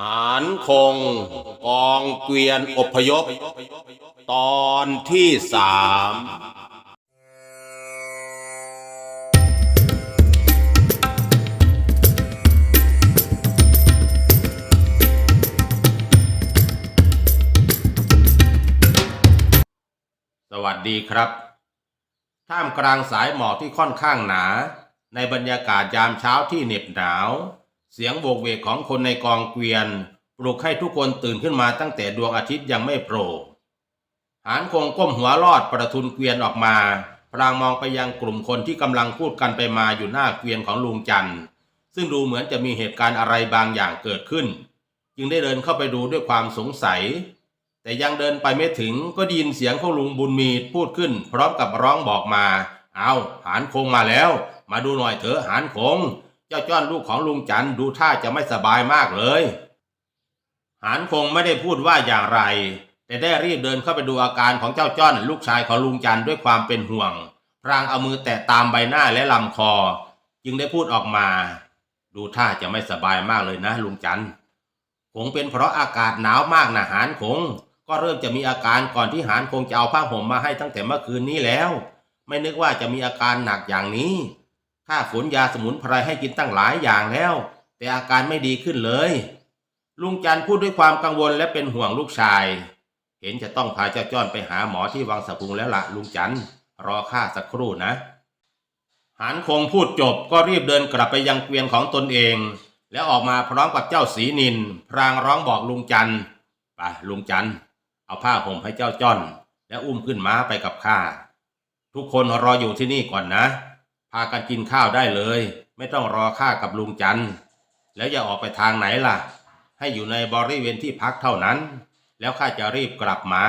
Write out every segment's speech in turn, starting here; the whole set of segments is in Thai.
หารคง กองเกวียนอพยพ ตอนที่สามสวัสดีครับ ท่ามกลางสายหมอกที่ค่อนข้างหนา ในบรรยากาศยามเช้าที่เหน็บหนาว เสียงโบกเวกของคนในกองเกวียน ปลุกให้ทุกคนตื่นขึ้นมาตั้งแต่ดวงอาทิตย์ยังไม่โผล่หานคงก้มหัวลอดประทุนเกวียนออกมาพลางมองไปยังกลุ่มคนที่กำลังพูดกันไปมาอยู่หน้าเกวียนของลุงจันทร์ ซึ่งดูเหมือนจะมีเหตุการณ์อะไรบางอย่างเกิดขึ้น จึงได้เดินเข้าไปดูด้วยความสงสัย แต่ยังเดินไปไม่ถึงก็ได้ยินเสียงของลุงบุญมีพูดขึ้น พร้อมกับร้องบอกมา เอาหานคงมาแล้ว มาดูหน่อยเถอะหานคง เจ้าจ้อนลูกของลุงจันดูท่าจะไม่สบายมากเลย หานคงไม่ได้พูดว่าอย่างไร แต่ได้รีบเดินเข้าไปดูอาการของเจ้าจ้อนลูกชายของลุงจันด้วยความเป็นห่วง พรางเอามือแตะตามใบหน้าและลำคอ จึงได้พูดออกมา ดูท่าจะไม่สบายมากเลยนะลุงจันคงเป็นเพราะอากาศหนาวมากนะหานคง ก็เริ่มจะมีอาการก่อนที่หานคงจะเอาผ้าห่มมาให้ตั้งแต่เมื่อคืนนี้แล้ว ไม่นึกว่าจะมีอาการหนักอย่างนี้ ข้าฝนยาสมุนไพรให้กินตั้งหลายอย่างแล้ว แต่อาการไม่ดีขึ้นเลย ลุงจันพูดด้วยความกังวลและเป็นห่วงลูกชาย เห็นจะต้องพาเจ้าจ้อนไปหาหมอที่วังสะพุงแล้วละลุงจันรอข้าสักครู่นะหานคงพูดจบก็รีบเดินกลับไปยังเกวียนของตนเอง แล้วออกมาพร้อมกับเจ้าสีนิน พรางร้องบอกลุงจันไปลุงจันเอาผ้าห่มให้เจ้าจ้อน แล้วอุ้มขึ้นม้าไปกับข้าทุกคนรออยู่ที่นี่ก่อนนะ พากันกินข้าวได้เลย ไม่ต้องรอข้ากับลุงจันทร์แล้วอย่าออกไปทางไหนล่ะ ให้อยู่ในบริเวณที่พักเท่านั้น แล้วข้าจะรีบกลับมา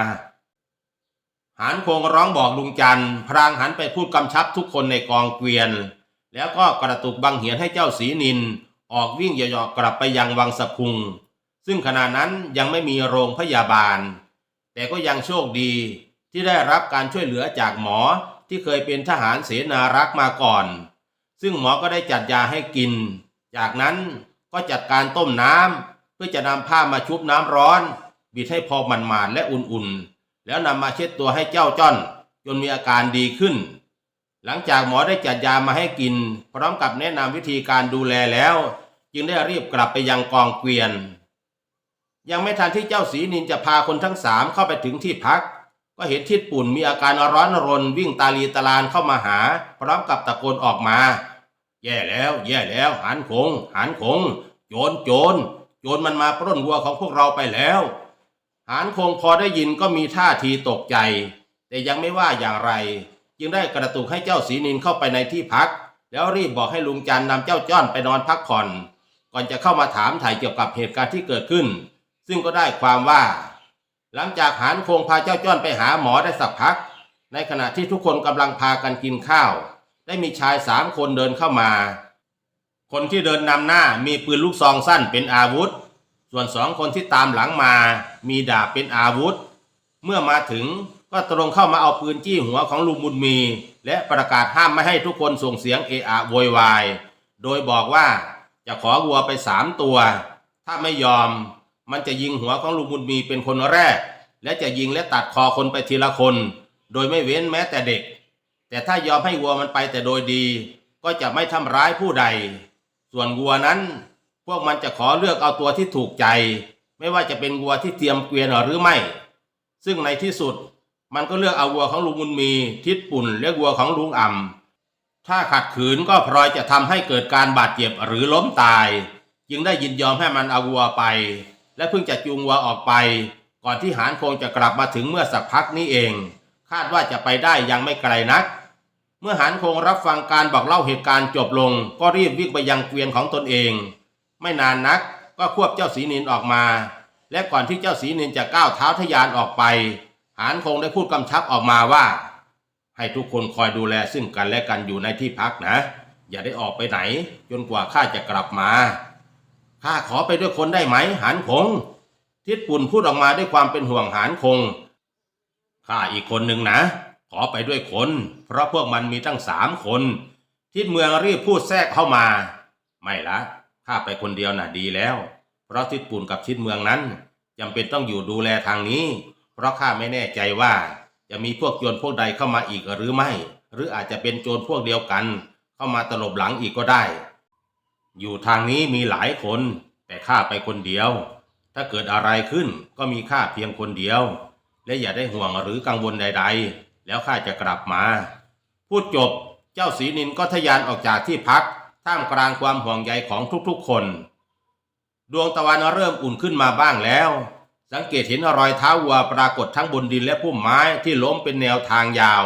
หานคงร้องบอกลุงจันทร์พรางหันไปพูดกำชับทุกคนในกองเกวียน แล้วก็กระตุกบังเหียนให้เจ้าสีนิน ออกวิ่งเหยาะๆกลับไปยังวังสะพุง ซึ่งขณะนั้นยังไม่มีโรงพยาบาล แต่ก็ยังโชคดีที่ได้รับการช่วยเหลือจากหมอ ที่เคยเป็นทหารเสนารักษ์มาก่อน ซึ่งหมอก็ได้จัดยาให้กิน จากนั้นก็จัดการต้มน้ำเพื่อจะนำผ้ามาชุบน้ำร้อนบิดให้พอมันมานๆและอุ่นๆ แล้วนำมาเช็ดตัวให้เจ้าจ้อน จนมีอาการดีขึ้น หลังจากหมอได้จัดยามาให้กิน พร้อมกับแนะนำวิธีการดูแลแล้ว จึงได้รีบกลับไปยังกองเกวียน ยังไม่ทันที่เจ้าสีนินจะพาคนทั้งสามเข้าไปถึงที่พัก ก็เห็นทิดปุ่นมีอาการร้อนรนวิ่งตาลีตาลานเข้ามาหา พร้อมกับตะโกนออกมา แย่แล้ว แย่แล้วหันคงหันคง โจรโจรโจรมันมาปล้นวัวของพวกเราไปแล้วหานคงพอได้ยินก็มีท่าทีตกใจ แต่ยังไม่ว่าอย่างไร จึงได้กระตุกให้เจ้าสีนินเข้าไปในที่พัก แล้วรีบบอกให้ลุงจันนำเจ้าจ้อนไปนอนพักผ่อน ก่อนจะเข้ามาถามถ่ายเกี่ยวกับเหตุการณ์ที่เกิดขึ้น ซึ่งก็ได้ความว่า หลังจากหานคงพาเจ้าจ้อนไปหาหมอได้สักพัก ในขณะที่ทุกคนกำลังพากันกินข้าว ได้มีชายสามคนเดินเข้ามา คนที่เดินนำหน้ามีปืนลูกซองสั้นเป็นอาวุธ ส่วนสองคนที่ตามหลังมา มีดาบเป็นอาวุธ เมื่อมาถึงก็ตรงเข้ามาเอาปืนจี้หัวของลุงบุญมี และประกาศห้ามไม่ให้ทุกคนส่งเสียงเอะอะโวยวาย โดยบอกว่าจะขอวัวไปสามตัว ถ้าไม่ยอม มันจะยิงหัวของลุงบุญมีเป็นคนแรก และจะยิงและตัดคอคนไปทีละคน โดยไม่เว้นแม้แต่เด็ก แต่ถ้ายอมให้วัวมันไปแต่โดยดี ก็จะไม่ทำร้ายผู้ใด ส่วนวัวนั้น พวกมันจะขอเลือกเอาตัวที่ถูกใจ ไม่ว่าจะเป็นวัวที่เตรียมเกวียนหรือไม่ ซึ่งในที่สุดมันก็เลือกเอาวัวของลุงบุญมี ทิดปุ่นและวัวของลุงอ่ำถ้าขัดขืนก็พลอยจะทำให้เกิดการบาดเจ็บหรือล้มตาย จึงได้ยินยอมให้มันเอาวัวไป และเพิ่งจะจูงวัวออกไป ก่อนที่หานคงจะกลับมาถึงเมื่อสักพักนี้เอง คาดว่าจะไปได้ยังไม่ไกลนัก เมื่อหานคงรับฟังการบอกเล่าเหตุการณ์จบลง ก็รีบวิ่งไปยังเกวียนของตนเอง ไม่นานนักก็ควบเจ้าสีนินออกมา และก่อนที่เจ้าสีนินจะก้าวเท้าทะยานออกไป หานคงได้พูดกำชับออกมาว่า ให้ทุกคนคอยดูแลซึ่งกันและกันอยู่ในที่พักนะ อย่าได้ออกไปไหน จนกว่าข้าจะกลับมา ข้าขอไปด้วยคนได้ไหมหานคง ทิดปุ่นพูดออกมาด้วยความเป็นห่วงหานคง ข้าอีกคนหนึ่งนะ ขอไปด้วยคน เพราะพวกมันมีตั้งสามคน ทิดเมืองรีบพูดแทรกเข้ามา ไม่ละ ข้าไปคนเดียวน่ะดีแล้ว เพราะทิศปุ่นกับทิศเมืองนั้นจำเป็นต้องอยู่ดูแลทางนี้ เพราะข้าไม่แน่ใจว่า จะมีพวกโจรพวกใดเข้ามาอีกหรือไม่ หรืออาจจะเป็นโจรพวกเดียวกัน เข้ามาตลบหลังอีกก็ได้ อยู่ทางนี้มีหลายคน แต่ข้าไปคนเดียว ถ้าเกิดอะไรขึ้นก็มีข้าเพียงคนเดียว และอย่าได้ห่วงหรือกังวลใด ๆ แล้วข้าจะกลับมา พูดจบเจ้าศรีนินก็ทะยานออกจากที่พัก ท่ามกลางความห่วงใยของทุกๆคน ดวงตะวันเริ่มอุ่นขึ้นมาบ้างแล้ว สังเกตเห็นรอยเท้าวัวปรากฏทั้งบนดินและพุ่มไม้ที่ล้มเป็นแนวทางยาว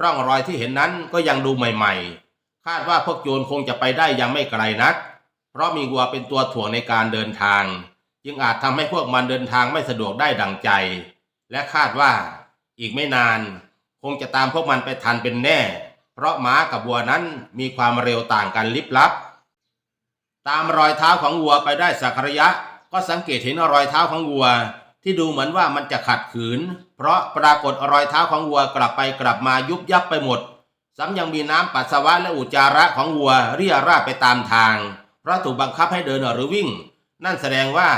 ร่องรอยที่เห็นนั้นก็ยังดูใหม่ ๆ คาดว่าพวกโจรคงจะไปได้ยังไม่ไกลนัก เพราะมีวัวเป็นตัวถ่วงในการเดินทาง จึงอาจทำให้พวกมันเดินทางไม่สะดวกได้ดังใจ และคาดว่า อีกไม่นาน คงจะตามพวกมันไปทันเป็นแน่ เพราะม้ากับวัวนั้นมีความเร็วต่างกันลิบลับ ตามรอยเท้าของวัวไปได้สักระยะ ก็สังเกตเห็นรอยเท้าของวัว ที่ดูเหมือนว่ามันจะขัดขืน เพราะปรากฏรอยเท้าของวัวกลับไปกลับมายุบยับไปหมด ซ้ำยังมีน้ำปัสสาวะและอุจจาระของวัวเรี่ยราไปตามทาง เพราะถูกบังคับให้เดินหรือวิ่ง นั่นแสดงว่า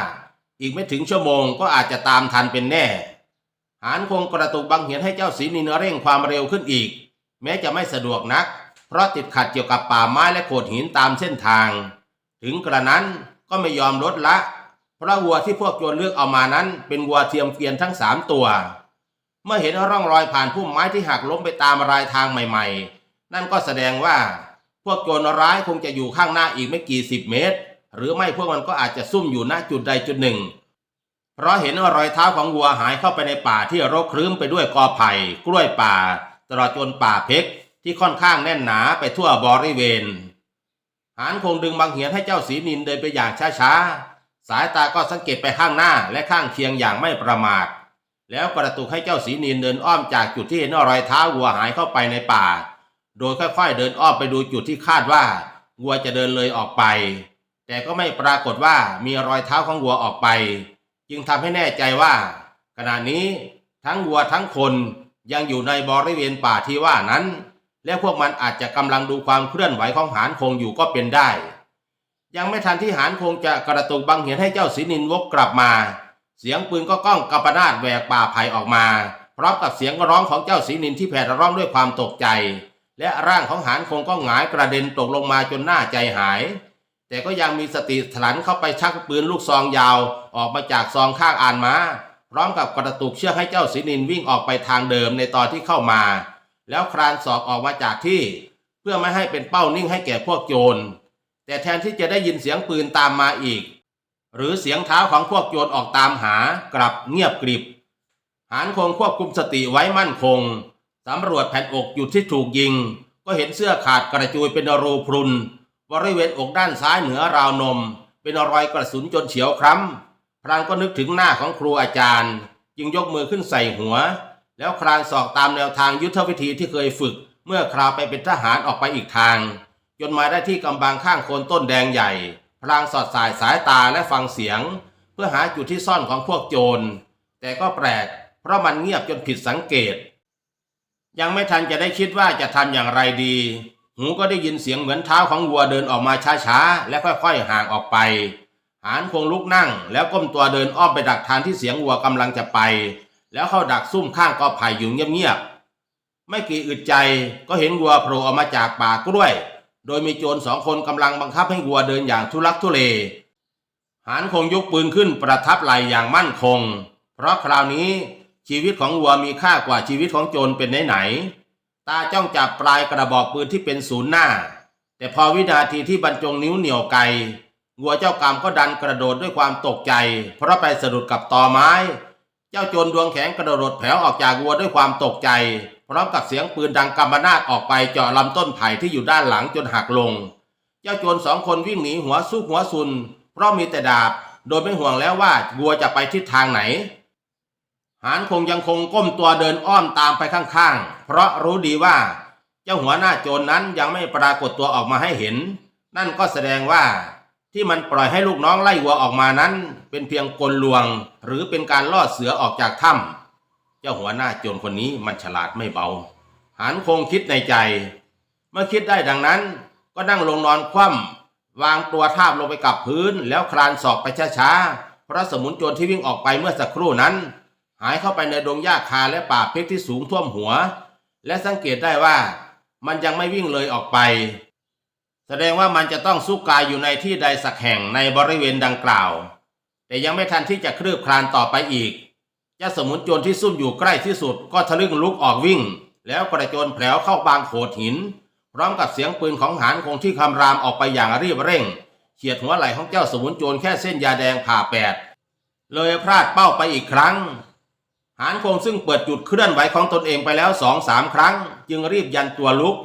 อีกไม่ถึงชั่วโมงก็อาจจะตามทันเป็นแน่ หานคงกระตุกบังเหียนให้เจ้าศรีนินเร่งความเร็วขึ้นอีก แม้จะไม่สะดวกนัก เพราะติดขัดเกี่ยวกับป่าไม้และโขดหินตามเส้นทาง ถึงกระนั้นก็ไม่ยอมลดละ เพราะวัวที่พวกโจรเลือกเอามานั้น เป็นวัวเทียมเกวียนทั้งสามตัว เมื่อเห็นร่องรอยผ่านพุ่มไม้ที่หักล้มไปตามรายทางใหม่ๆ นั่นก็แสดงว่า พวกโจรร้ายคงจะอยู่ข้างหน้าอีกไม่กี่สิบเมตร หรือไม่พวกมันก็อาจจะซุ่มอยู่ณจุดใดจุดหนึ่ง เพราะเห็นว่ารอยเท้าของวัวหายเข้าไปในป่าที่รกครึ้มไปด้วยกอไผ่ กล้วยป่า ตลอดจนป่าเพกที่ค่อนข้างแน่นหนาไปทั่วบริเวณ หานคงดึงบังเหียนให้เจ้าสีนินเดินไปอย่างช้าๆสายตาก็สังเกตไปข้างหน้าและข้างเคียงอย่างไม่ประมาท แล้วกระตุกให้เจ้าสีนินเดินอ้อมจากจุดที่เห็นรอยเท้าวัวหายเข้าไปในป่า โดยค่อยๆเดินอ้อมไปดูจุดที่คาดว่าวัวจะเดินเลยออกไป แต่ก็ไม่ปรากฏว่ามีรอยเท้าของวัวออกไป จึงทำให้แน่ใจว่า ขณะนี้ทั้งวัวทั้งคนยังอยู่ในบริเวณป่าที่ว่านั้น และพวกมันอาจจะกำลังดูความเคลื่อนไหวของหานคงอยู่ก็เป็นได้ ยังไม่ทันที่หานคงจะกระตุกบังเหียนให้เจ้าศรีนินวกกลับมา เสียงปืนก็ก้องกระปนาดแหวกป่าไผ่ออกมา พร้อมกับเสียงร้องของเจ้าศรีนินที่แผดร้องด้วยความตกใจ และร่างของหานคงก็หงายกระเด็นตกลงมาจนหน้าใจหาย แต่ก็ยังมีสติถลันเข้าไปชักปืนลูกซองยาว ออกมาจากซองข้างอานม้า พร้อมกับกระตุกเชือกให้เจ้าศรีนินวิ่งออกไปทางเดิมในตอนที่เข้ามา แล้วครานศอกออกมาจากที่ เพื่อไม่ให้เป็นเป้านิ่งให้แก่พวกโจรแต่แทนที่จะได้ยินเสียงปืนตามมาอีก หรือเสียงเท้าของพวกโจรออกตามหากลับเงียบกริบ หานคงควบคุมสติไว้มั่นคงสำรวจแผ่นอกจุดที่ถูกยิง ก็เห็นเสื้อขาดกระจุยเป็นรูพรุน บริเวณอกด้านซ้ายเหนือราวนม เป็นรอยกระสุนจนเฉียวคล้ำ พรานก็นึกถึงหน้าของครูอาจารย์ จึงยกมือขึ้นใส่หัว แล้วครานศอกตามแนวทางยุทธวิธีที่เคยฝึก เมื่อคราวไปเป็นทหารออกไปอีกทาง จนมาได้ที่กำบังข้างโคนต้นแดงใหญ่ ลางสอดสายสายตาและฟังเสียง เพื่อหาจุดที่ซ่อนของพวกโจร แต่ก็แปลก เพราะมันเงียบจนผิดสังเกต ยังไม่ทันจะได้คิดว่าจะทำอย่างไรดี หูก็ได้ยินเสียงเหมือนเท้าของวัวเดินออกมาช้าๆ และค่อยๆห่างออกไป หานคงลุกนั่ง แล้วก้มตัวเดินอ้อมไปดักทางที่เสียงวัวกำลังจะไป แล้วเข้าดักซุ่มข้างกอไผ่อยู่เงียบๆไม่กี่อึดใจก็เห็นวัวโผล่ออกมาจากป่ากล้วย โดยมีโจรสองคนกำลังบังคับให้วัวเดินอย่างทุลักทุเล หานคงยกปืนขึ้นประทับไหลอย่างมั่นคง เพราะคราวนี้ชีวิตของวัวมีค่ากว่าชีวิตของโจรเป็นไหนๆตาจ้องจับปลายกระบอกปืนที่เป็นศูนย์หน้า แต่พอวินาทีที่บรรจงนิ้วเหนียวไกวัวเจ้ากรรมก็ดันกระโดดด้วยความตกใจ เพราะไปสะดุดกับตอไม้ เจ้าโจรดวงแข็งกระโดดแผลวออกจากวัวด้วยความตกใจ พร้อมกับเสียงปืนดังกำมนาดออกไปเจาะลำต้นไผ่ที่อยู่ด้านหลังจนหักลง เจ้าโจรสองคนวิ่งหนีหัวซุกหัวซุน เพราะมีแต่ดาบ โดยไม่ห่วงแล้วว่าวัวจะไปทิศทางไหน หานคงยังคงก้มตัวเดินอ้อมตามไปข้างๆ เพราะรู้ดีว่า เจ้าหัวหน้าโจรนนั้นยังไม่ปรากฏตัวออกมาให้เห็น นั่นก็แสดงว่าที่มันปล่อยให้ลูกน้องไล่วัวออกมานั้น เป็นเพียงกลลวง หรือเป็นการล่อเสือออกจากถ้ำ จ้าหัวหน้าโจรคนนี้มันฉลาดไม่เบา หานคงคิดในใจ เมื่อคิดได้ดังนั้น ก็นั่งลงนอนคว่ำวางตัวทาบลงไปกับพื้น แล้วคลานศอกไปช้าๆเพราะสมุนโจรที่วิ่งออกไปเมื่อสักครู่นั้น หายเข้าไปในดงหญ้าคาและป่าเพชรที่สูงท่วมหัว และสังเกตได้ว่ามันยังไม่วิ่งเลยออกไป แสดงว่ามันจะต้องซุกกายอยู่ในที่ใดสักแห่งในบริเวณดังกล่าว แต่ยังไม่ทันที่จะคลืบคลานต่อไปอีก เจ้าสมุนโจรที่ซุ่มอยู่ใกล้ที่สุดก็ทะลึ่งลุกออกวิ่ง แล้วกระโจนแผลวเข้าบางโขดหิน พร้อมกับเสียงปืนของหานคงที่คำรามออกไปอย่างรีบเร่งเฉียดหัวไหล่ของเจ้าสมุนโจรแค่เส้นยาแดงผ่าแปด เลยพลาดเป้าไปอีกครั้ง หานคงซึ่งเปิดจุดเคลื่อนไหวของตนเองไปแล้วสองสามครั้ง จึงรีบยันตัวลุก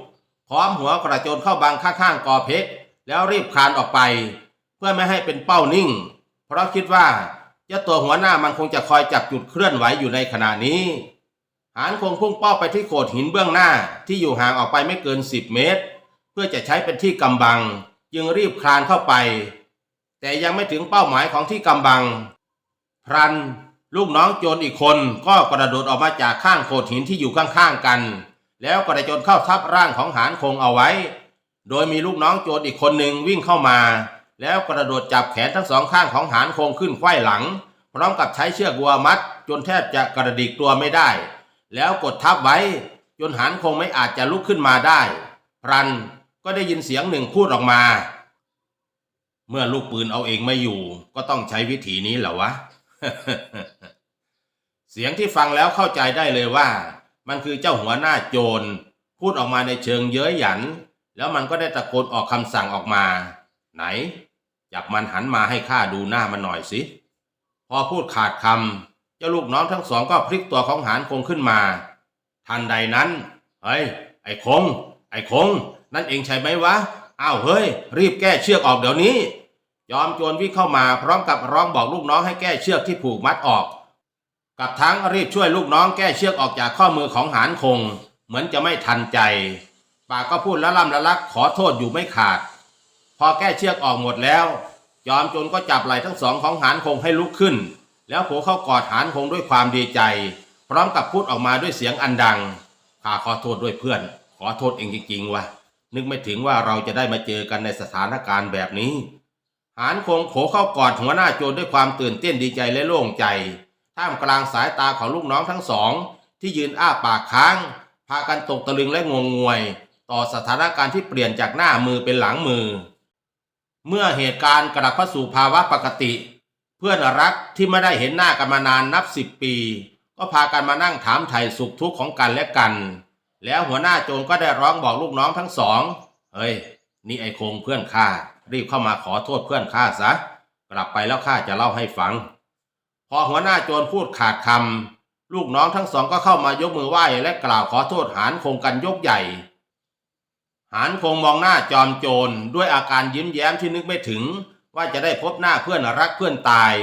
พร้อมหัวกระโจนเข้าบังข้างๆกอเพชรแล้วรีบคานออกไป เพื่อไม่ให้เป็นเป้านิ่ง เพราะคิดว่า เจ้าตัวหัวหน้ามันคงจะคอยจับจุดเคลื่อนไหวอยู่ในขณะนี้ หานคงพุ่งเป้าไปที่โขดหินเบื้องหน้าที่อยู่ห่างออกไปไม่เกิน10เมตร เพื่อจะใช้เป็นที่กำบัง จึงรีบคลานเข้าไป แต่ยังไม่ถึงเป้าหมายของที่กำบัง พรัน ลูกน้องโจรอีกคนก็กระโดดออกมาจากข้างโขดหินที่อยู่ข้างๆกัน แล้วกระโจนเข้าทับร่างของหานคงเอาไว้ โดยมีลูกน้องโจรอีกคนหนึ่งวิ่งเข้ามา แล้วกระโดดจับแขนทั้งสองข้างของหานคงขึ้นไขว้หลัง พร้อมกับใช้เชือกวัวมัด จนแทบจะกระดิกตัวไม่ได้ แล้วกดทับไว้ จนหานคงไม่อาจจะลุกขึ้นมาได้ พรันก็ได้ยินเสียงหนึ่งพูดออกมา เมื่อลูกปืนเอาเองไม่อยู่ ก็ต้องใช้วิธีนี้แหละวะ เสียงที่ฟังแล้วเข้าใจได้เลยว่า มันคือเจ้าหัวหน้าโจร พูดออกมาในเชิงเย้ยหยัน แล้วมันก็ได้ตะโกนออกคำสั่งออกมา ไหน จับมันหันมาให้ข้าดูหน้ามันหน่อยสิ พอพูดขาดคำเจ้าลูกน้องทั้งสองก็พลิกตัวของหานคงขึ้นมา ทันใดนั้น เฮ้ย ไอ้คง ไอ้คง นั่นเองใช่ไหมวะ อ้าวเฮ้ย รีบแก้เชือกออกเดี๋ยวนี้ ยอมโจรวิ่งเข้ามาพร้อมกับร้องบอกลูกน้องให้แก้เชือกที่ผูกมัดออก กับทั้งรีบช่วยลูกน้องแก้เชือกออกจากข้อมือของหานคง เหมือนจะไม่ทันใจ ปากก็พูดละล่ำละลักขอโทษอยู่ไม่ขาด พอแก้เชือกออกหมดแล้วยอมโจรก็จับไหล่ทั้งสองของหานคงให้ลุกขึ้น แล้วโผเข้ากอดหานคงด้วยความดีใจ พร้อมกับพูดออกมาด้วยเสียงอันดังข้าขอโทษด้วยเพื่อน ขอโทษเองจริงๆวะนึกไม่ถึงว่าเราจะได้มาเจอกันในสถานการณ์แบบนี้ หานคงโผเข้ากอดหัวหน้าโจรด้วยความตื่นเต้นดีใจและโล่งใจ ท่ามกลางสายตาของลูกน้องทั้งสอง ที่ยืนอ้าปากค้าง พากันตกตะลึงและงงงวย ต่อสถานการณ์ที่เปลี่ยนจากหน้ามือเป็นหลังมือ เมื่อเหตุการณ์กลับเข้าสู่ภาวะปกติ เพื่อนรักที่ไม่ได้เห็นหน้ากันมานานนับสิบปี ก็พากันมานั่งถามไถ่สุขทุกข์ของกันและกัน แล้วหัวหน้าโจรก็ได้ร้องบอกลูกน้องทั้งสอง เฮ้ย นี่ไอ้คงเพื่อนข้ารีบเข้ามาขอโทษเพื่อนข้าซะ กลับไปแล้วข้าจะเล่าให้ฟัง พอหัวหน้าโจรพูดขาดคำลูกน้องทั้งสองก็เข้ามายกมือไหว้และกล่าวขอโทษหานคงกันยกใหญ่ หานคงมองหน้าจอมโจรด้วยอาการยิ้มแย้มที่นึกไม่ถึง ว่าจะได้พบหน้าเพื่อนรักเพื่อนตาย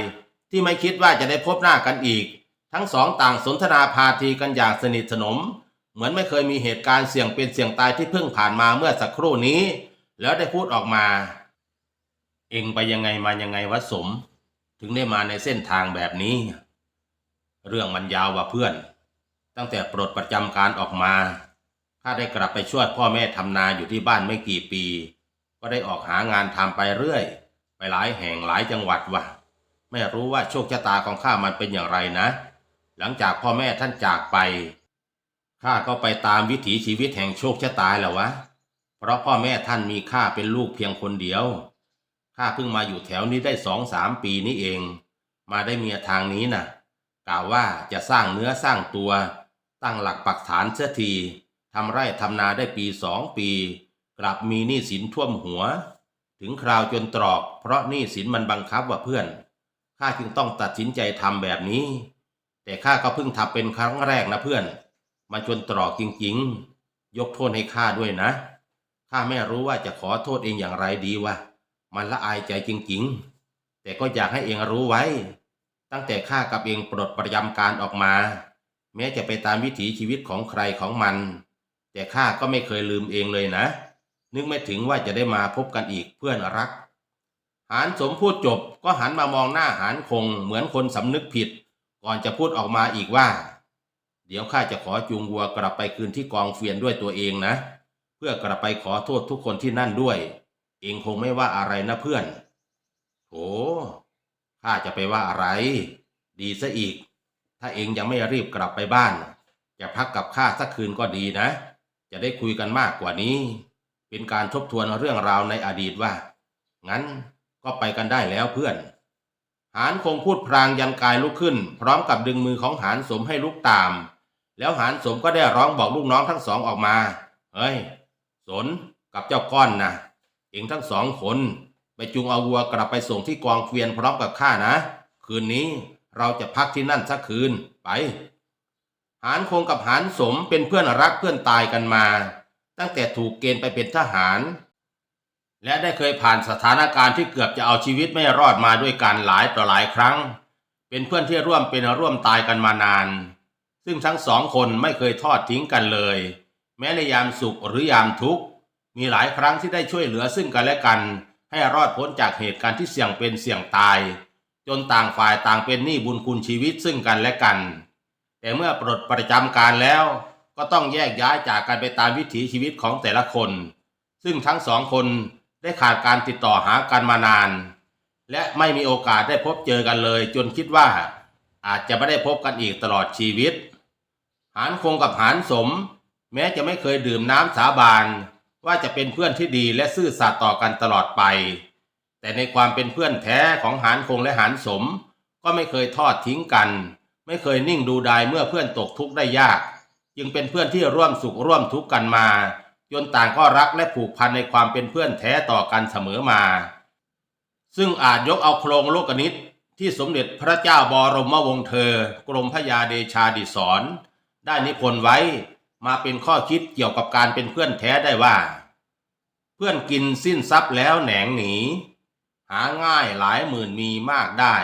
ที่ไม่คิดว่าจะได้พบหน้ากันอีก ทั้งสองต่างสนทนาพาทีกันอย่างสนิทสนม เหมือนไม่เคยมีเหตุการณ์เสี่ยงเป็นเสี่ยงตายที่เพิ่งผ่านมาเมื่อสักครู่นี้ แล้วได้พูดออกมา เองไปยังไงมายังไงวะสม ถึงได้มาในเส้นทางแบบนี้ เรื่องมันยาวว่ะเพื่อน ตั้งแต่ปลดประจำการออกมา ข้าได้กลับไปช่วยพ่อแม่ทำนาอยู่ที่บ้านไม่กี่ปี ก็ได้ออกหางานทำไปเรื่อย ไปหลายแห่งหลายจังหวัดว่ะ ไม่รู้ว่าโชคชะตาของข้ามันเป็นอย่างไรนะ หลังจากพ่อแม่ท่านจากไป ข้าก็ไปตามวิถีชีวิตแห่งโชคชะตาแหละวะ เพราะพ่อแม่ท่านมีข้าเป็นลูกเพียงคนเดียว ข้าเพิ่งมาอยู่แถวนี้ได้สองสามปีนี้เอง มาได้เมียทางนี้นะ่ะกล่าวว่าจะสร้างเนื้อสร้างตัว ตั้งหลักปักฐานเสียที ทำไร่ทำนาได้ปีสองปี กลับมีหนี้สินท่วมหัว ถึงคราวจนตรอก เพราะหนี้สินมันบังคับว่าเพื่อนข้าจึงต้องตัดสินใจทำแบบนี้ แต่ข้าก็เพิ่งทำเป็นครั้งแรกนะเพื่อนมาจนตรอกจริงๆ ยกโทษให้ข้าด้วยนะข้าไม่รู้ว่าจะขอโทษเองอย่างไรดีวะมันละอายใจจริงๆ แต่ก็อยากให้เองรู้ไว้ ตั้งแต่ข้ากับเองปลดประจำการออกมา แม้จะไปตามวิถีชีวิตของใครของมัน แต่ข้าก็ไม่เคยลืมเองเลยนะ นึกไม่ถึงว่าจะได้มาพบกันอีกเพื่อนรัก หานสมพูดจบก็หันมามองหน้าหานคงเหมือนคนสำนึกผิด ก่อนจะพูดออกมาอีกว่า เดี๋ยวข้าจะขอจูงวัวกลับไปคืนที่กองเฟียนด้วยตัวเองนะ เพื่อกลับไปขอโทษทุกคนที่นั่นด้วย เองคงไม่ว่าอะไรนะเพื่อนโถข้าจะไปว่าอะไร ดีซะอีก ถ้าเองยังไม่รีบกลับไปบ้าน จะพักกับข้าสักคืนก็ดีนะ จะได้คุยกันมากกว่านี้ เป็นการทบทวนเรื่องราวในอดีตว่า งั้นก็ไปกันได้แล้วเพื่อน หานคงพูดพรางยันกายลุกขึ้น พร้อมกับดึงมือของหานสมให้ลุกตาม แล้วหานสมก็ได้ร้องบอกลูกน้องทั้งสองออกมา เฮ้ย สนกับเจ้าก้อนนะเองทั้งสองคนไปจูงเอาวัวกลับไปส่งที่กองเกวียนพร้อมกับข้านะ คืนนี้เราจะพักที่นั่นสักคืนไป หานคงกับหานสมเป็นเพื่อนรักเพื่อนตายกันมา ตั้งแต่ถูกเกณฑ์ไปเป็นทหาร และได้เคยผ่านสถานการณ์ที่เกือบจะเอาชีวิตไม่รอดมาด้วยกันหลายต่อหลายครั้ง เป็นเพื่อนที่ร่วมเป็นร่วมตายกันมานาน ซึ่งทั้งสองคนไม่เคยทอดทิ้งกันเลย แม้ในยามสุขหรือยามทุกข์ มีหลายครั้งที่ได้ช่วยเหลือซึ่งกันและกัน ให้รอดพ้นจากเหตุการณ์ที่เสี่ยงเป็นเสี่ยงตาย จนต่างฝ่ายต่างเป็นหนี้บุญคุณชีวิตซึ่งกันและกัน แต่เมื่อปลดประจำการแล้วก็ต้องแยกย้ายจากกันไปตามวิถีชีวิตของแต่ละคน ซึ่งทั้งสองคนได้ขาดการติดต่อหากันมานาน และไม่มีโอกาสได้พบเจอกันเลย จนคิดว่า อาจจะไม่ได้พบกันอีกตลอดชีวิต หานคงกับหานสม แม้จะไม่เคยดื่มน้ำสาบานว่าจะเป็นเพื่อนที่ดีและซื่อสัตย์ต่อกันตลอดไป แต่ในความเป็นเพื่อนแท้ของหานคงและหานสม ก็ไม่เคยทอดทิ้งกัน ไม่เคยนิ่งดูดายเมื่อเพื่อนตกทุกข์ได้ยาก จึงเป็นเพื่อนที่ร่วมสุขร่วมทุกข์กันมา จนต่างก็รักและผูกพันในความเป็นเพื่อนแท้ต่อกันเสมอมา ซึ่งอาจยกเอาโครงโลกนิตที่สมเด็จพระเจ้าบรมวงศ์เธอ กรมพระยาเดชาดิศรได้นิพนธ์ไว้มาเป็นข้อคิดเกี่ยวกับการเป็นเพื่อนแท้ได้ว่า เพื่อนกินสิ้นทรัพย์แล้วแหนงหนี หาง่ายหลายหมื่นมีมากได้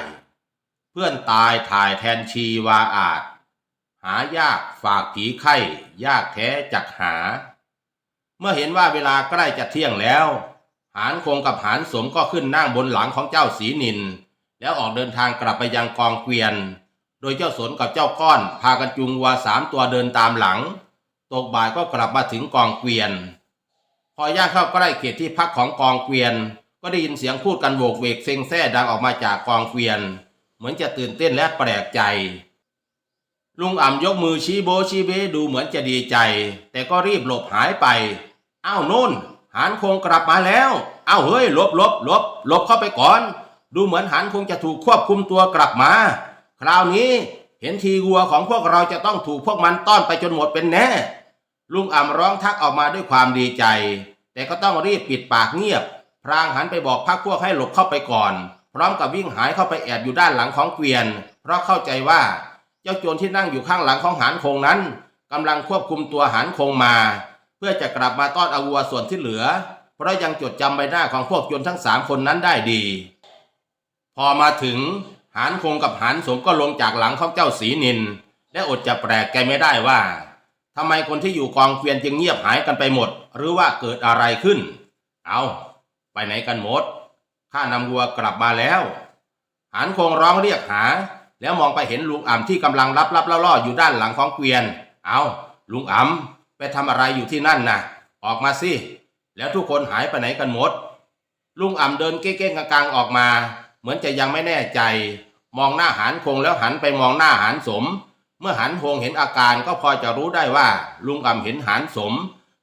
เพื่อนตายถ่ายแทนชีวาอาจ หายากฝากผีไข้ยากแท้จักหา เมื่อเห็นว่าเวลาใกล้จะเที่ยงแล้ว หานคงกับหานสมก็ขึ้นนั่งบนหลังของเจ้าสีนิน แล้วออกเดินทางกลับไปยังกองเกวียน โดยเจ้าสนกับเจ้าก้อน พากันจูงวัวสามตัวเดินตามหลัง ตกบ่ายก็กลับมาถึงกองเกวียน พอย่างเข้าใกล้เขตที่พักของกองเกวียน ก็ได้ยินเสียงพูดกันโวกเวกเซ็งแซ่ดังออกมาจากกองเกวียน มือนจะตื่นเต้นและแปลกใจ ลุงอ่ำยกมือชี้โบชี้เบดูเหมือนจะดีใจ แต่ก็รีบหลบหายไปอ้าวนุ่น หานคงกลับมาแล้วอ้าวเฮ้ยลบลบลบลบเข้าไปก่อน ดูเหมือนหานคงจะถูกควบคุมตัวกลับมา คราวนี้เห็นทีวัวของพวกเราจะต้องถูกพวกมันต้อนไปจนหมดเป็นแน่ ลุงอ่ำร้องทักออกมาด้วยความดีใจ แต่ก็ต้องรีบปิดปากเงียบ พรางหันไปบอกพักพวกให้หลบเข้าไปก่อน พร้อมกับวิ่งหายเข้าไปแอบอยู่ด้านหลังของเกวียน เพราะเข้าใจว่าเจ้าโจรที่นั่งอยู่ข้างหลังของหานคงนั้นกำลังควบคุมตัวหานคงมา เพื่อจะกลับมาต้อนอาวัวส่วนที่เหลือ เพราะยังจดจำใบหน้าของพวกโจรทั้งสามคนนั้นได้ดี พอมาถึงหานคงกับหานสมก็ลงจากหลังของเจ้าสีนิน และอดจะแปลกใจไม่ได้ว่าทำไมคนที่อยู่กองเกวียนจึงเงียบหายกันไปหมด หรือว่าเกิดอะไรขึ้น เอาไปไหนกันหมด ข้านำวัวกลับมาแล้ว หานคงร้องเรียกหา แล้วมองไปเห็นลุงอ่ำที่กำลังรับรับล่อๆอยู่ด้านหลังของเกวียน เอาลุงอ่ำไปทำอะไรอยู่ที่นั่นนะออกมาสิ แล้วทุกคนหายไปไหนกันหมด ลุงอ่ำเดินเก้งๆกลางๆออกมา เหมือนจะยังไม่แน่ใจ มองหน้าหานคงแล้วหันไปมองหน้าหานสม เมื่อหันคงเห็นอาการก็พอจะรู้ได้ว่า ลุงอ่ำเห็นหานสม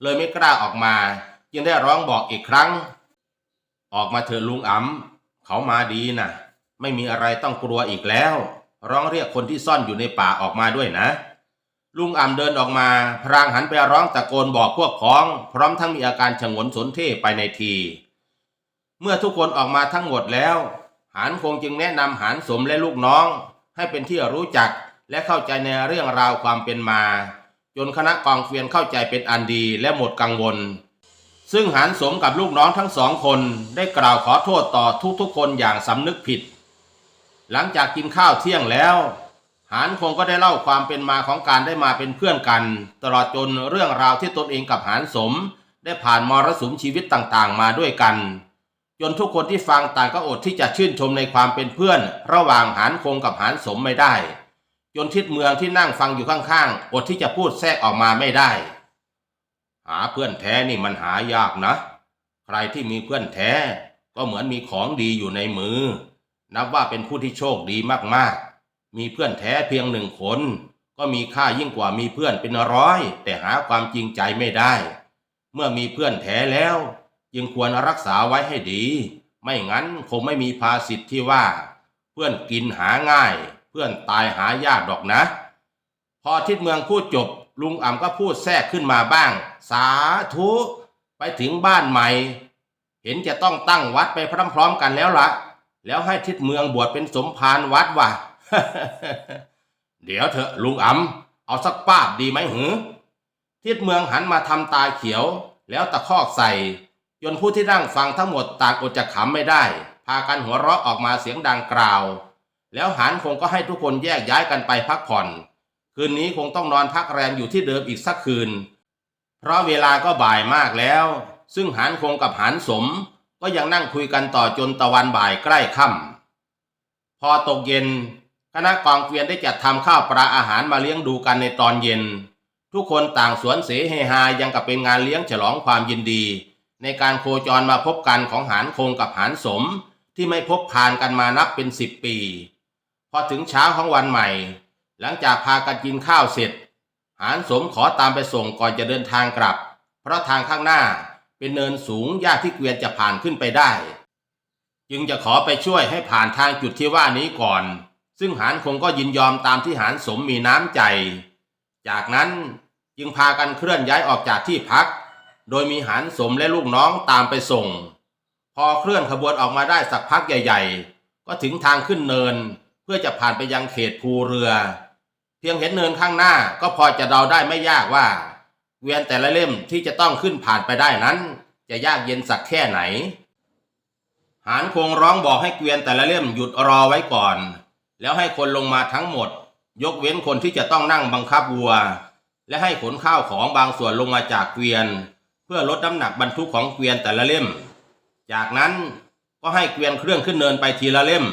เลยไม่กล้าออกมา จึงได้ร้องบอกอีกครั้ง ออกมาเถอะลุงอ่ำเขามาดีนะไม่มีอะไรต้องกลัวอีกแล้ว ร้องเรียกคนที่ซ่อนอยู่ในป่าออกมาด้วยนะ ลุงอ่ำเดินออกมา พรางหันไปร้องตะโกนบอกพวกพ้อง พร้อมทั้งมีอาการฉงนสนเท่ไปในที เมื่อทุกคนออกมาทั้งหมดแล้ว หานคงจึงแนะนำหานสมและลูกน้อง ให้เป็นที่รู้จักและเข้าใจในเรื่องราวความเป็นมา จนคณะกองเกวียนเข้าใจเป็นอันดีและหมดกังวล ซึ่งหานสมกับลูกน้องทั้งสองคนได้กล่าวขอโทษต่อทุกๆคนอย่างสำนึกผิด หลังจากกินข้าวเที่ยงแล้วหานคงก็ได้เล่าความเป็นมาของการได้มาเป็นเพื่อนกัน ตลอดจนเรื่องราวที่ตนเองกับหานสม ได้ผ่านมรสุมชีวิตต่างๆ มาด้วยกัน จนทุกคนที่ฟังต่างก็อดที่จะชื่นชมในความเป็นเพื่อน ระหว่างหานคงกับหานสมไม่ได้ จนทิดเมืองที่นั่งฟังอยู่ข้างๆ อดที่จะพูดแทรกออกมาไม่ได้าเพื่อนแท้นี่มันหายากนะ ใครที่มีเพื่อนแท้ ก็เหมือนมีของดีอยู่ในมือ นับว่าเป็นผู้ที่โชคดีมากๆ มีเพื่อนแท้เพียงหนึ่งคน ก็มีค่ายิ่งกว่ามีเพื่อนเป็นร้อย แต่หาความจริงใจไม่ได้ เมื่อมีเพื่อนแท้แล้ว จึงควรรักษาไว้ให้ดี ไม่งั้นคงไม่มีภาษิตที่ว่า เพื่อนกินหาง่าย เพื่อนตายหายากดอกนะ พอทิดเมืองพูดจบลุงอ่ำก็พูดแทรกขึ้นมาบ้าง สาธุไปถึงบ้านใหม่ เห็นจะต้องตั้งวัดไปพร้อมๆกันแล้วละแล้วให้ทิดเมืองบวชเป็นสมภารวัดว่ะ เดี๋ยวเถอะลุงอ่ำเอาสักป้าบดีไหมหือ ทิดเมืองหันมาทำตาเขียว แล้วตะคอกใส่จนผู้ที่นั่งฟังทั้งหมดต่างอดจะขำไม่ได้ พากันหัวเราะออกมาเสียงดังกล่าว แล้วหานคงก็ให้ทุกคนแยกย้ายกันไปพักผ่อน คืนนี้คงต้องนอนพักแรมอยู่ที่เดิมอีกสักคืน เพราะเวลาก็บ่ายมากแล้ว ซึ่งหานคงกับหานสม ก็ยังนั่งคุยกันต่อจนตะวันบ่ายใกล้ค่ำพอตกเย็น คณะกองเกวียนได้จัดทำข้าวปลาอาหารมาเลี้ยงดูกันในตอนเย็น ทุกคนต่างสวนเสเฮฮายังกับเป็นงานเลี้ยงฉลองความยินดี ในการโคจรมาพบกันของหานคงกับหานสม ที่ไม่พบผ่านกันมานับเป็นสิบปี พอถึงเช้าของวันใหม่ หลังจากพากันกินข้าวเสร็จ หานสมขอตามไปส่งก่อนจะเดินทางกลับ เพราะทางข้างหน้าเป็นเนินสูงยากที่เกวียนจะผ่านขึ้นไปได้ จึงจะขอไปช่วยให้ผ่านทางจุดที่ว่านี้ก่อน ซึ่งหานคงก็ยินยอมตามที่หานสมมีน้ำใจ จากนั้นจึงพากันเคลื่อนย้ายออกจากที่พัก โดยมีหานสมและลูกน้องตามไปส่ง พอเคลื่อนขบวนออกมาได้สักพักใหญ่ ๆ ก็ถึงทางขึ้นเนินเพื่อจะผ่านไปยังเขตภูเรือ เพียงเห็นเนินข้างหน้าก็พอจะเดาได้ไม่ยากว่าเกวียนแต่ละเล่มที่จะต้องขึ้นผ่านไปได้นั้น จะยากเย็นสักแค่ไหน หานคงร้องบอกให้เกวียนแต่ละเล่มหยุดรอไว้ก่อน แล้วให้คนลงมาทั้งหมด ยกเว้นคนที่จะต้องนั่งบังคับวัว และให้ขนข้าวของบางส่วนลงมาจากเกวียน เพื่อลดน้ำหนักบรรทุกของเกวียนแต่ละเล่ม จากนั้นก็ให้เกวียนเครื่องขึ้นเนินไปทีละเล่ม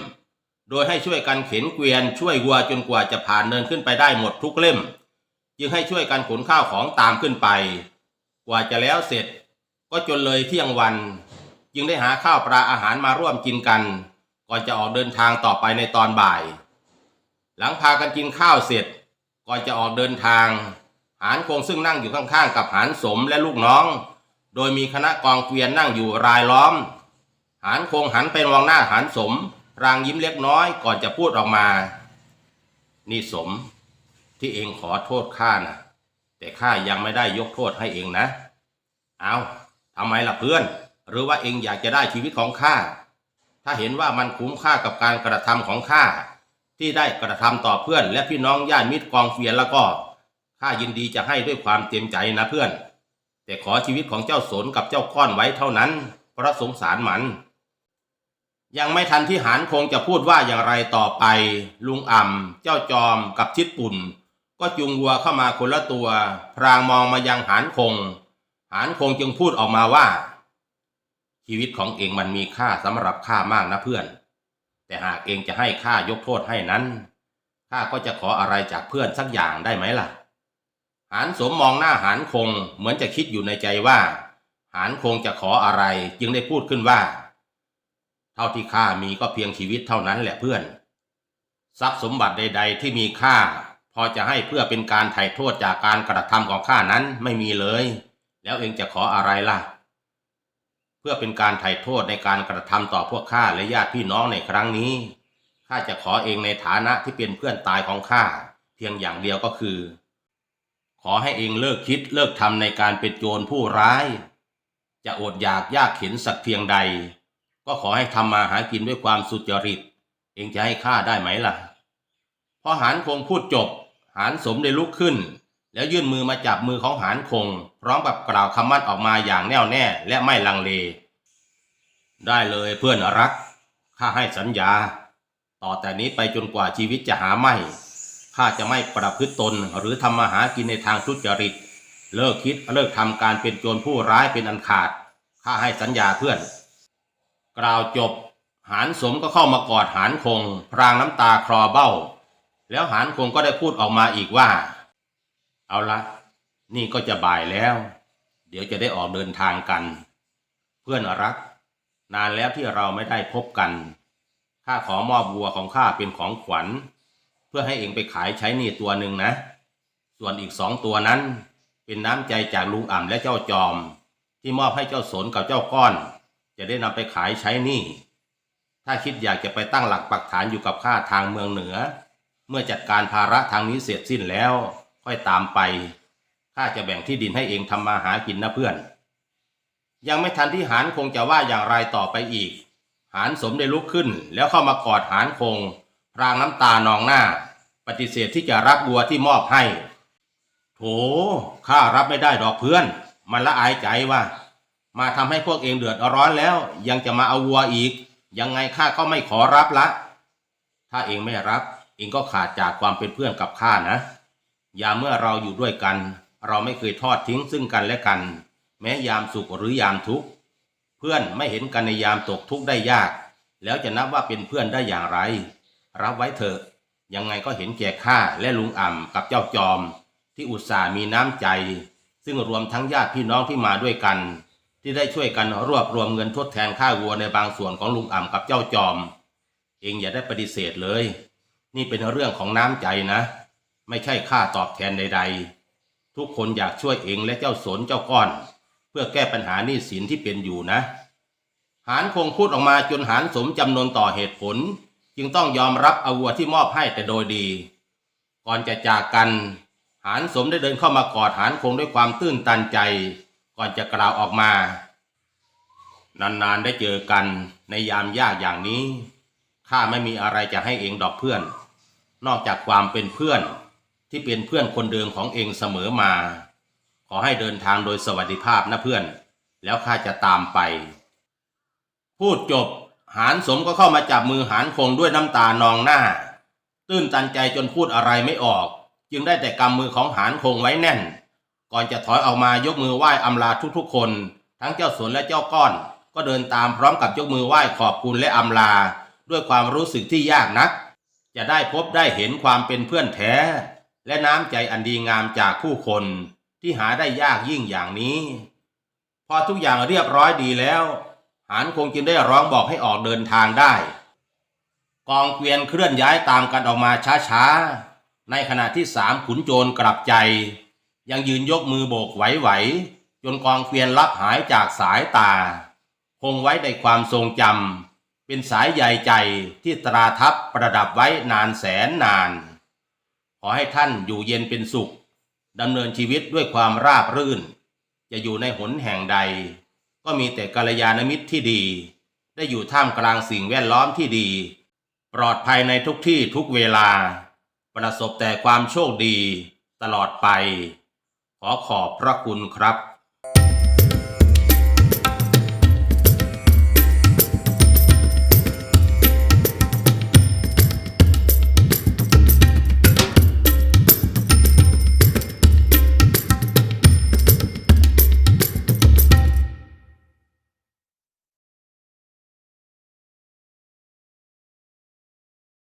โดยให้ช่วยกันเข็นเกวียนช่วยวัวจนกว่าจะผ่านเนินขึ้นไปได้หมดทุกเล่ม จึงให้ช่วยกันขนข้าวของตามขึ้นไป กว่าจะแล้วเสร็จ ก็จนเลยเที่ยงวัน จึงได้หาข้าวปลาอาหารมาร่วมกินกัน ก่อนจะออกเดินทางต่อไปในตอนบ่าย หลังพากันกินข้าวเสร็จ ก่อนจะออกเดินทาง หานคงซึ่งนั่งอยู่ข้างๆ กับหานสมและลูกน้อง โดยมีคณะกองเกวียนนั่งอยู่รายล้อม หานคงหันไปมองหน้าหานสม รางยิ้มเล็กน้อยก่อนจะพูดออกมา นี่สมที่เองขอโทษข้านะแต่ข้ายังไม่ได้ยกโทษให้เองนะ เอาทำไมล่ะเพื่อน หรือว่าเองอยากจะได้ชีวิตของข้า ถ้าเห็นว่ามันคุ้มค่ากับการกระทำของข้าที่ได้กระทำต่อเพื่อน และพี่น้องญาติมิตรกองเฟียนแล้วก็ข้ายินดีจะให้ด้วยความเต็มใจนะเพื่อน แต่ขอชีวิตของเจ้าสนกับเจ้าก้อนไว้เท่านั้นเพราะสงสารมัน ยังไม่ทันที่หานคงจะพูดว่าอย่างไรต่อไป ลุงอ่ำเจ้าจอมกับทิดปุ่น ก็จูงวัวเข้ามาคนละตัว พรางมองมายังหานคง หานคงจึงพูดออกมาว่า ชีวิตของเองมันมีค่าสำหรับข้ามากนะเพื่อน แต่หากเองจะให้ข้ายกโทษให้นั้นข้าก็จะขออะไรจากเพื่อนสักอย่างได้ไหมล่ะ หานสมมองหน้าหานคงเหมือนจะคิดอยู่ในใจว่า หานคงจะขออะไรจึงได้พูดขึ้นว่า ท่าที่ข้ามีก็เพียงชีวิตเท่านั้นแหละเพื่อน ทรัพย์สมบัติใด ๆ ที่มีค่า พอจะให้เพื่อเป็นการไถ่โทษจากการกระทำของข้านั้นไม่มีเลย แล้วเองจะขออะไรล่ะ เพื่อเป็นการไถ่โทษในการกระทำต่อพวกข้าและญาติพี่น้องในครั้งนี้ข้าจะขอเองในฐานะที่เป็นเพื่อนตายของข้าเพียงอย่างเดียวก็คือ ขอให้เองเลิกคิดเลิกทำในการเป็นโจรผู้ร้าย จะอดอยากยากเข็นสักเพียงใด ก็ขอให้ทำมาหากินด้วยความสุจริต เองจะให้ข้าได้ไหมล่ะ พอหานคงพูดจบ หานสมได้ลุกขึ้น แล้วยื่นมือมาจับมือของหานคง พร้อมกับกล่าวคำมั่นออกมาอย่างแน่วแน่และไม่ลังเล ได้เลยเพื่อนรัก ข้าให้สัญญา ต่อแต่นี้ไปจนกว่าชีวิตจะหาไม่ ข้าจะไม่ประพฤติตนหรือทำมาหากินในทางทุจริต เลิกคิดเลิกทำการเป็นโจรผู้ร้ายเป็นอันขาด ข้าให้สัญญาเพื่อน กล่าวจบ หานสมก็เข้ามากอดหานคง พรางน้ำตาคลอเบ้า แล้วหานคงก็ได้พูดออกมาอีกว่า เอาละ นี่ก็จะบ่ายแล้ว เดี๋ยวจะได้ออกเดินทางกัน เพื่อนรัก นานแล้วที่เราไม่ได้พบกันข้าขอมอบวัวของข้าเป็นของขวัญ เพื่อให้เองไปขายใช้หนี้ตัวหนึ่งนะ ส่วนอีกสองตัวนั้น เป็นน้ำใจจากลุงอ่ำและเจ้าจอม ที่มอบให้เจ้าสนกับเจ้าก้อน จะได้นำไปขายใช้หนี้ถ้าคิดอยากจะไปตั้งหลักปักฐานอยู่กับข้าทางเมืองเหนือ เมื่อจัดการภาระทางนี้เสร็จสิ้นแล้ว ค่อยตามไปข้าจะแบ่งที่ดินให้เองทำมาหากินนะเพื่อน ยังไม่ทันที่หานคงจะว่าอย่างไรต่อไปอีก หานสมได้ลุกขึ้น แล้วเข้ามากอดหานคงพรางน้ำตานองหน้า ปฏิเสธที่จะรับบัวที่มอบให้ โถข้ารับไม่ได้ดอกเพื่อน มันละอายใจว่า มาทำให้พวกเองเดือดร้อนแล้ว ยังจะมาเอาวัวอีก ยังไงข้าก็ไม่ขอรับละ ถ้าเองไม่รับ เองก็ขาดจากความเป็นเพื่อนกับข้านะย่าเมื่อเราอยู่ด้วยกัน เราไม่เคยทอดทิ้งซึ่งกันและกัน แม้ยามสุขหรือยามทุกข์เพื่อนไม่เห็นกันในยามตกทุกข์ได้ยาก แล้วจะนับว่าเป็นเพื่อนได้อย่างไร รับไว้เถอะ ยังไงก็เห็นแก่ข้าและลุงอ่ำกับเจ้าจอม ที่อุตส่าห์มีน้ำใจ ซึ่งรวมทั้งญาติพี่น้องที่มาด้วยกัน ที่ได้ช่วยกันรวบรวมเงินทดแทนค่าวัวในบางส่วนของลุงอ่ำกับเจ้าจอม เองอย่าได้ปฏิเสธเลย นี่เป็นเรื่องของน้ำใจนะ ไม่ใช่ค่าตอบแทนใด ๆ ทุกคนอยากช่วยเองและเจ้าสนเจ้าก้อน เพื่อแก้ปัญหาหนี้สินที่เป็นอยู่นะ หานคงพูดออกมาจนหานสมจำนวนต่อเหตุผล จึงต้องยอมรับเอาวัวที่มอบให้แต่โดยดี ก่อนจะจากกัน หานสมได้เดินเข้ามากอดหานคงด้วยความตื้นตันใจ ก่อนจะกล่าวออกมา นานๆได้เจอกันในยามยากอย่างนี้ข้าไม่มีอะไรจะให้เองดอกเพื่อน นอกจากความเป็นเพื่อนที่เป็นเพื่อนคนเดิมของเองเสมอมา ขอให้เดินทางโดยสวัสดิภาพนะเพื่อน แล้วข้าจะตามไป พูดจบ หานสมก็เข้ามาจับมือหานคงด้วยน้ำตานองหน้า ตื้นตันใจจนพูดอะไรไม่ออก จึงได้แต่กำมือของหานคงไว้แน่น ก่อนจะถอยออกมายกมือไหว้อำลาทุกๆคน ทั้งเจ้าสนและเจ้าก้อน ก็เดินตามพร้อมกับยกมือไหว้ขอบคุณและอำลา ด้วยความรู้สึกที่ยากนัก จะได้พบได้เห็นความเป็นเพื่อนแท้ และน้ำใจอันดีงามจากผู้คน ที่หาได้ยากยิ่งอย่างนี้ พอทุกอย่างเรียบร้อยดีแล้วหานคงจึงได้ร้องบอกให้ออกเดินทางได้ กองเกวียนเคลื่อนย้ายตามกันออกมาช้าๆ ในขณะที่สามขุนโจรกลับใจ ยังยืนยกมือโบกไหวๆจนกองเกวียนลับหายจากสายตา คงไว้ในความทรงจำเป็นสายใยใจที่ตราทับประดับไว้นานแสนนาน ขอให้ท่านอยู่เย็นเป็นสุขดำเนินชีวิตด้วยความราบรื่น จะอยู่ในหนแห่งใด ก็มีแต่กัลยาณมิตรที่ดี ได้อยู่ท่ามกลางสิ่งแวดล้อมที่ดี ปลอดภัยในทุกที่ทุกเวลา ประสบแต่ความโชคดีตลอดไป ขอขอบพระคุณครับ